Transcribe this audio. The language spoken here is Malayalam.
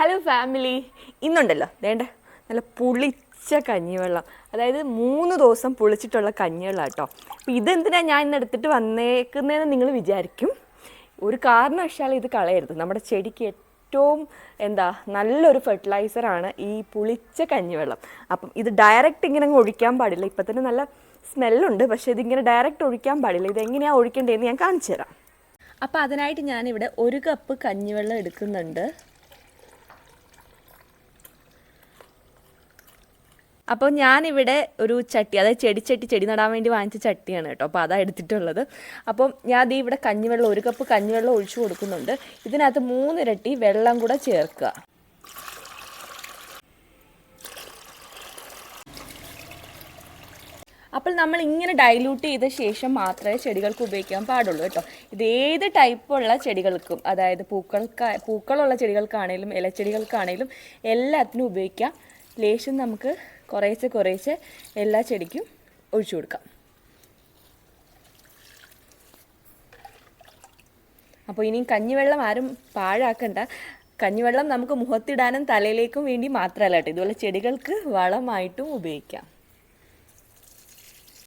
Hello family ഇന്നുണ്ടല്ലോ. വേണ്ട നല്ല പുളിച്ച കഞ്ഞിവെള്ളം. അതായത് മൂന്ന് ദിവസം പുളിച്ചിട്ടുള്ള കഞ്ഞിവെള്ളം കേട്ടോ. അപ്പോൾ ഇതെന്തിനാണ് ഞാൻ ഇന്ന് എടുത്തിട്ട് വന്നേക്കുന്നതെന്ന് നിങ്ങൾ വിചാരിക്കും. ഒരു കാരണവശാലും ഇത് കളയരുത്. നമ്മുടെ ചെടിക്ക് ഏറ്റവും എന്താ നല്ലൊരു ഫെർട്ടിലൈസറാണ് ഈ പുളിച്ച കഞ്ഞിവെള്ളം. അപ്പം ഇത് ഡയറക്റ്റ് ഇങ്ങനെ അങ്ങ് ഒഴിക്കാൻ പാടില്ല. ഇപ്പം തന്നെ നല്ല സ്മെല്ലുണ്ട് പക്ഷേ ഇതിങ്ങനെ ഡയറക്റ്റ് ഒഴിക്കാൻ പാടില്ല. ഇത് എങ്ങനെയാണ് ഒഴിക്കേണ്ടതെന്ന് ഞാൻ കാണിച്ചു തരാം അപ്പോൾ അതിനായിട്ട് ഞാനിവിടെ ഒരു കപ്പ് കഞ്ഞിവെള്ളം എടുക്കുന്നുണ്ട്. അപ്പോൾ ഞാനിവിടെ ഒരു ചട്ടി അതായത് ചെടിച്ചട്ടി ചെടി നടാൻ വേണ്ടി വാങ്ങിച്ച ചട്ടിയാണ് കേട്ടോ. അപ്പോൾ അതാണ് എടുത്തിട്ടുള്ളത്. അപ്പം ഞാൻ ദേ ഇവിടെ കഞ്ഞിവെള്ളം ഒരു കപ്പ് കഞ്ഞിവെള്ളം ഒഴിച്ചു കൊടുക്കുന്നുണ്ട്. ഇതിനകത്ത് മൂന്നിരട്ടി വെള്ളം കൂടെ ചേർക്കുക. അപ്പോൾ നമ്മൾ ഇങ്ങനെ ഡൈല്യൂട്ട് ചെയ്ത ശേഷം മാത്രമേ ചെടികൾക്ക് ഉപയോഗിക്കാൻ പാടുള്ളൂ കേട്ടോ. ഇത് ഏത് ടൈപ്പുള്ള ചെടികൾക്കും അതായത് പൂക്കൾക്ക് പൂക്കളുള്ള ചെടികൾക്കാണേലും ഇലച്ചെടികൾക്കാണേലും എല്ലാത്തിനും ഉപയോഗിക്കാം. ലേശം നമുക്ക് കുറേശ്ശെ കുറേശ്ശെ എല്ലാ ചെടിക്കും ഒഴിച്ചു കൊടുക്കാം. അപ്പോൾ ഇനി കഞ്ഞിവെള്ളം ആരും പാഴാക്കണ്ട. കഞ്ഞിവെള്ളം നമുക്ക് മുഖത്തിടാനും തലയിലേക്കും വേണ്ടി മാത്രമല്ല കേട്ടോ. ഇതുപോലെ ചെടികൾക്ക് വളമായിട്ടും ഉപയോഗിക്കാം.